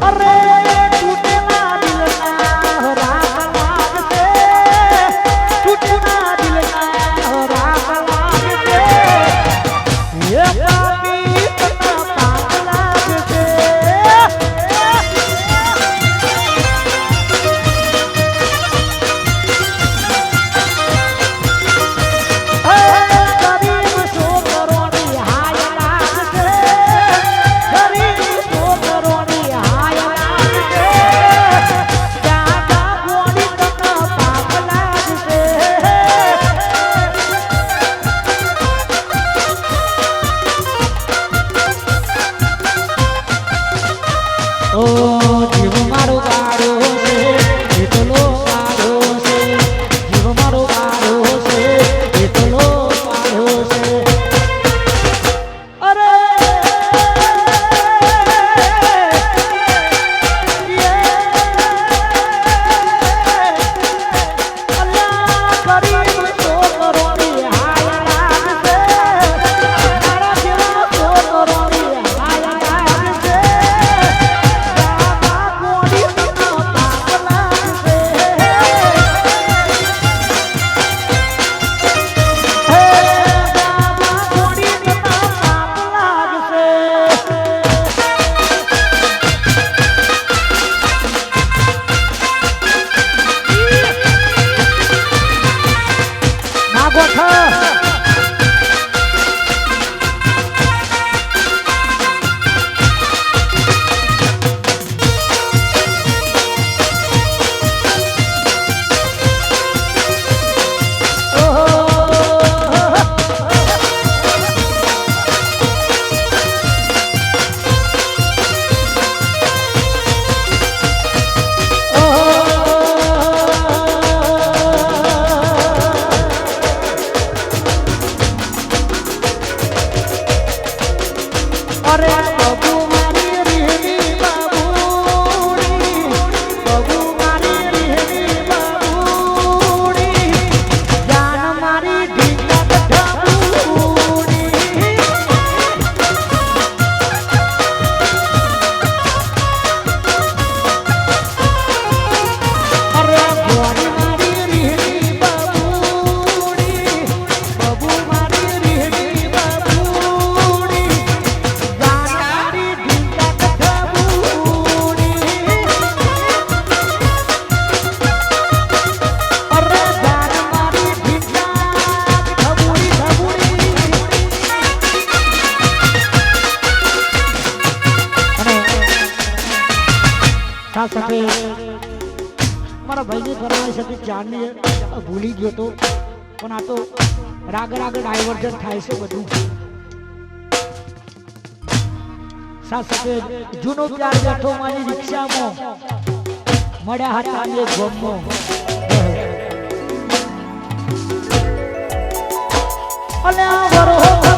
Arre! Diversion થાય છે બધું. સાસકે જૂનો પ્યાર બેઠો મારી રિક્ષામાં. મળ્યા હતા એ ગમો. અને આ વરો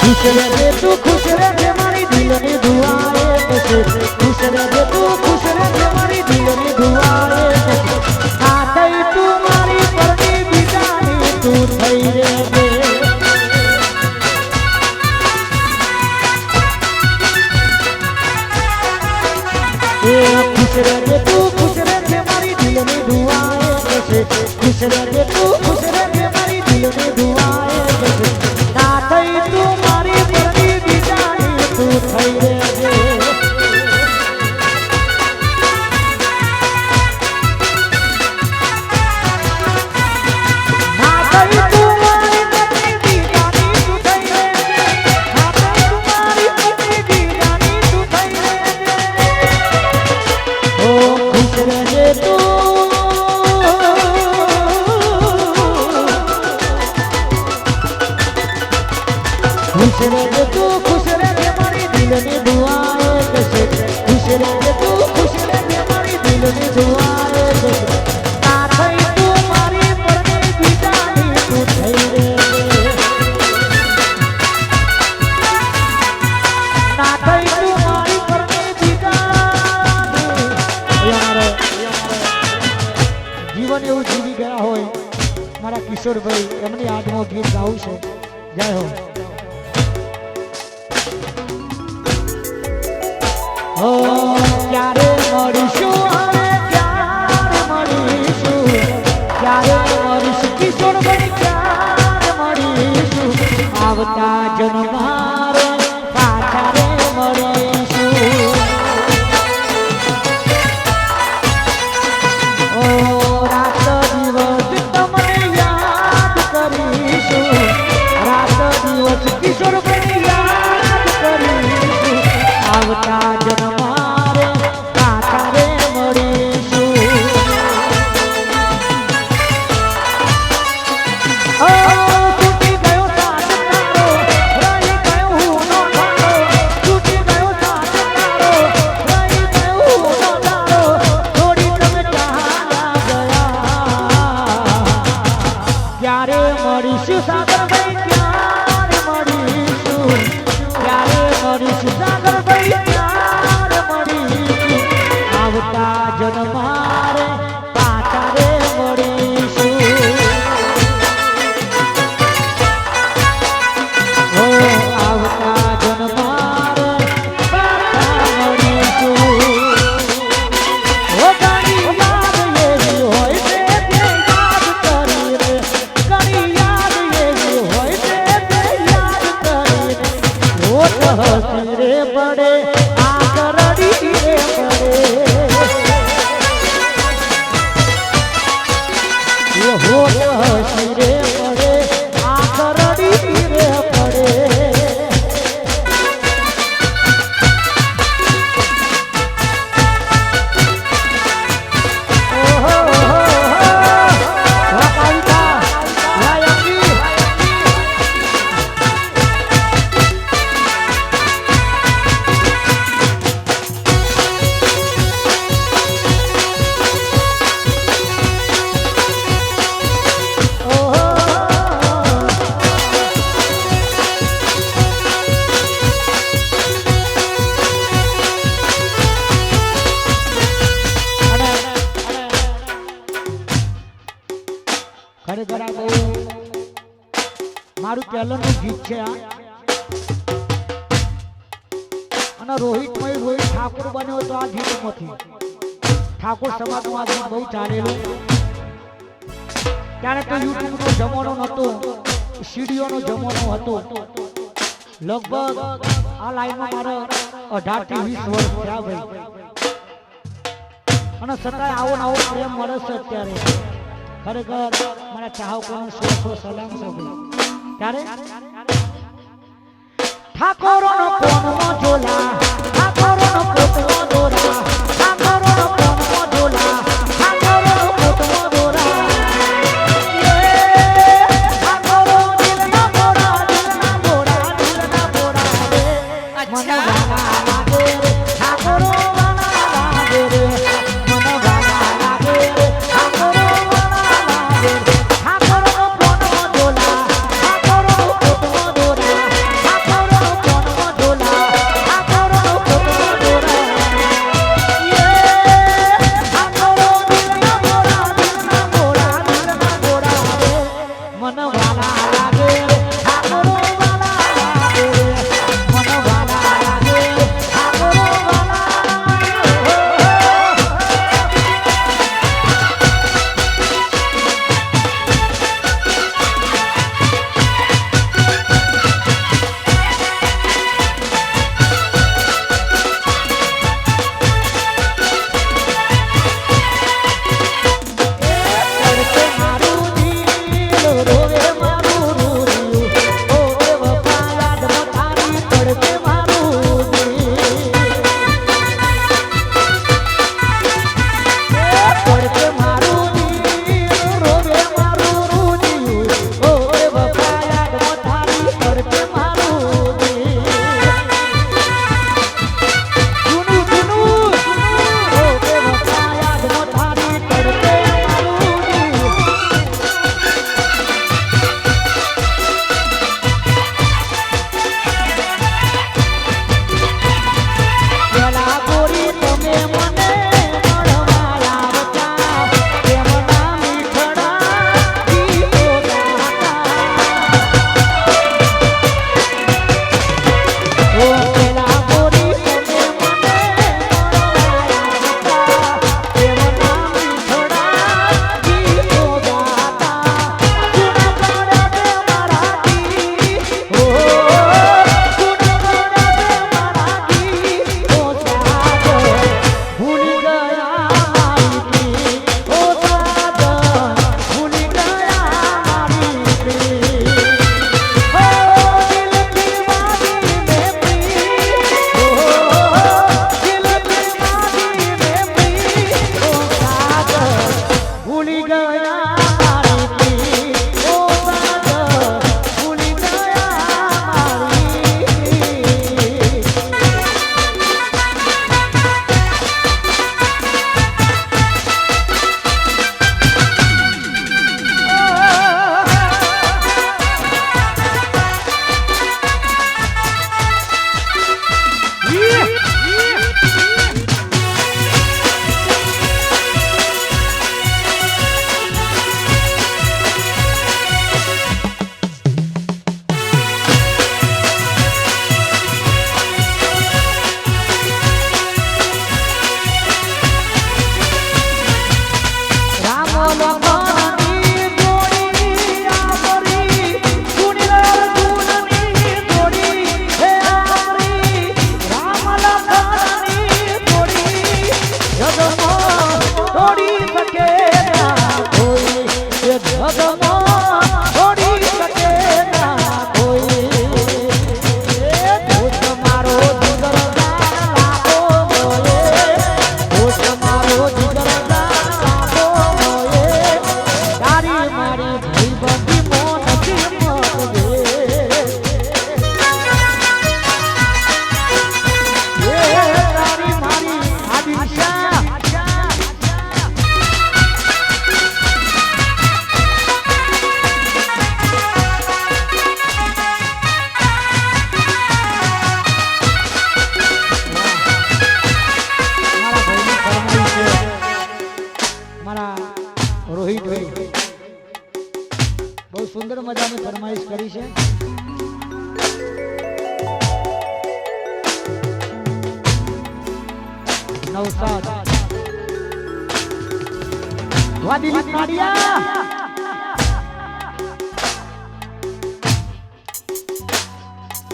ખુશ રહેજે તું ખુશ રહેજે મારી દિલની દુઆએ કશું Body Show. ત્યારે મળીશું સાથે ઠાકોર સમાજનું આંદોલન બહુ ચાલેલું. ત્યારે તો યુટ્યુબનો જમાનો નહોતો સીડીઓનો જમાનો હતો. લગભગ આ લાઈનમાં મારે અઢારથી વીસ વર્ષ થયા ભાઈ. અને છતાંય આવો આવો પ્રેમ મળે છે અત્યારે. ખરેખર મારા ચાહકોને સો સો સલામ છે ભાઈ. ત્યારે? ઠાકોરોનો કોણમાં જોલા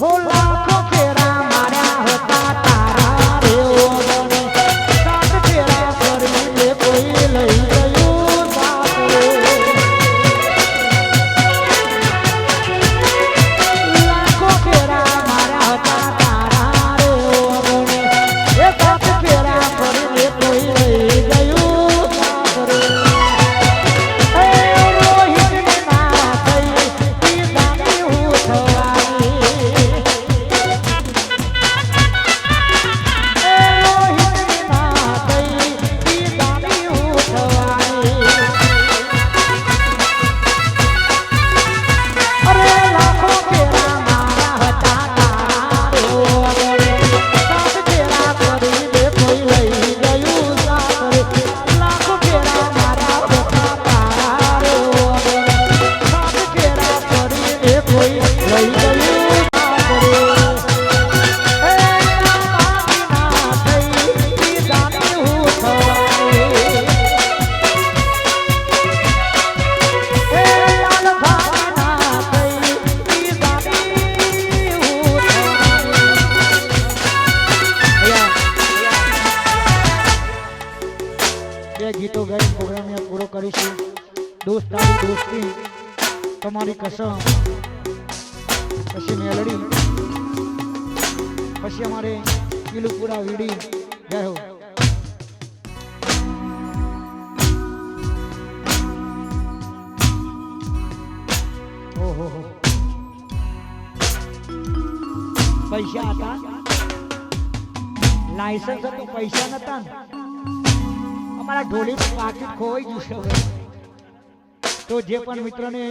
Hold on. પૈસા હતા? લાયસન્સ હતું, પૈસા નતા અમારા ઢોલી પાકીટ ખોવાઈ ગયું છે હવે. તો જે પણ મિત્રને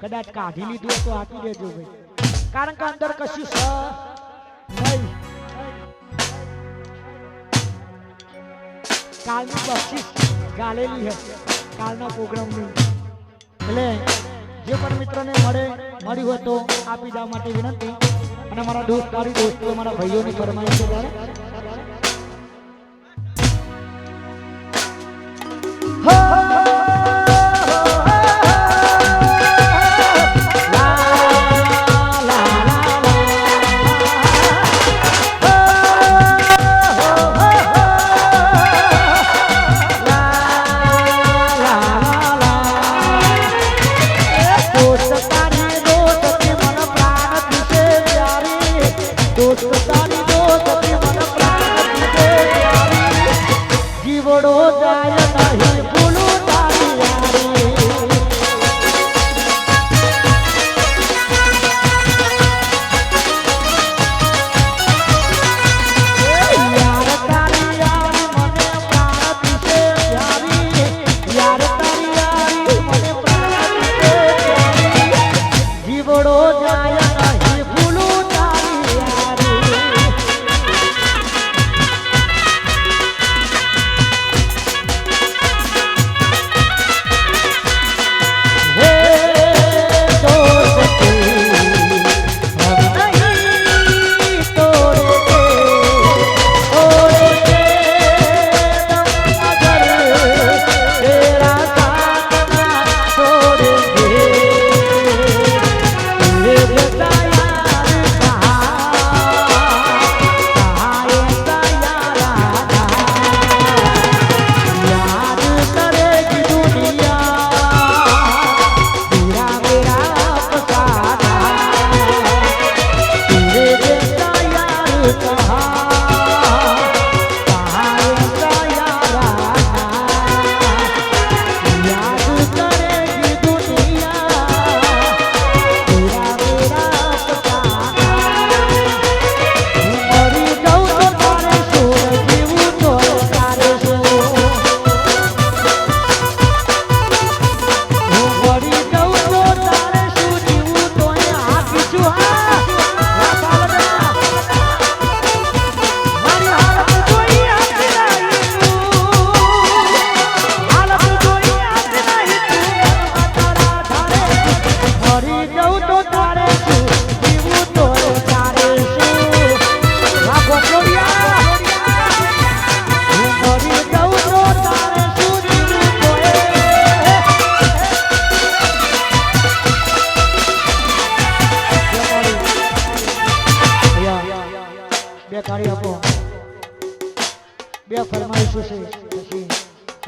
કદાચ કાઢી લીધું તો આપી દેજો ભાઈ. કારણ કે અંદર કશું છે નહીં. કાલની બક્ષિસ ગાલેલી હશે, કાલના પ્રોગ્રામની. એટલે જે પણ મિત્રોને મળે મળ્યું હોય તો આપી દેવા માટે વિનંતી. અને મારા દોસ્ત દોસ્તો મારા ભાઈઓની ફરમાઈશ છે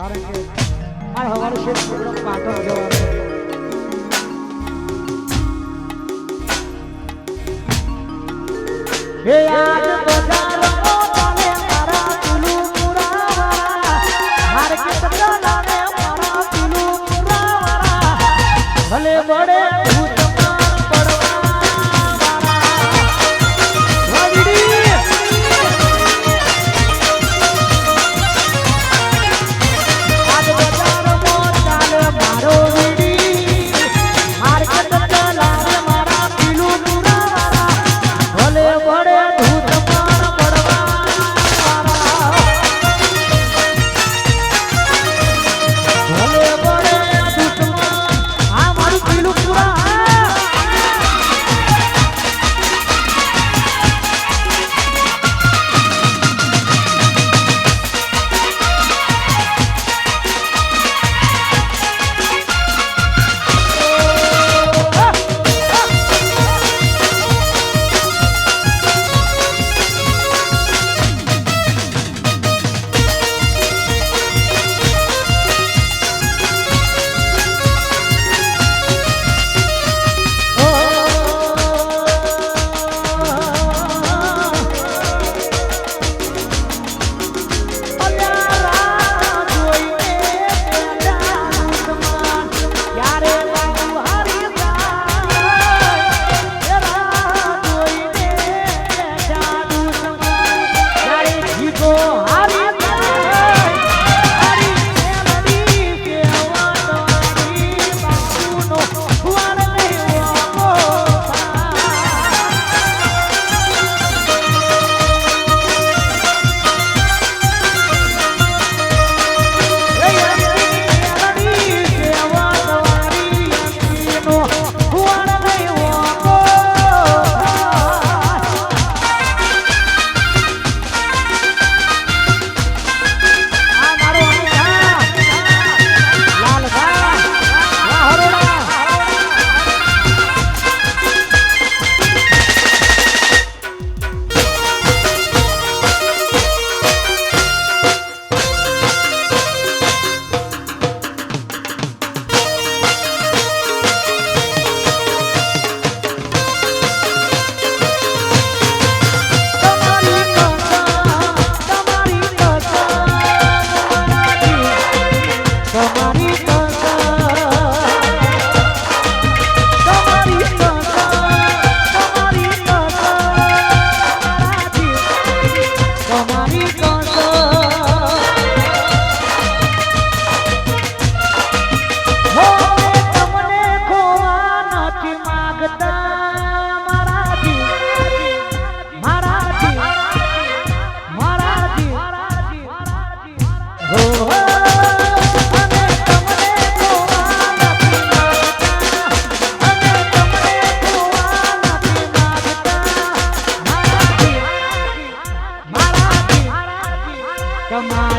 કારણ કે આ હવાનું શેર પ્રોગ્રામ પાટો જવાનો હે આજ બધા 干嘛？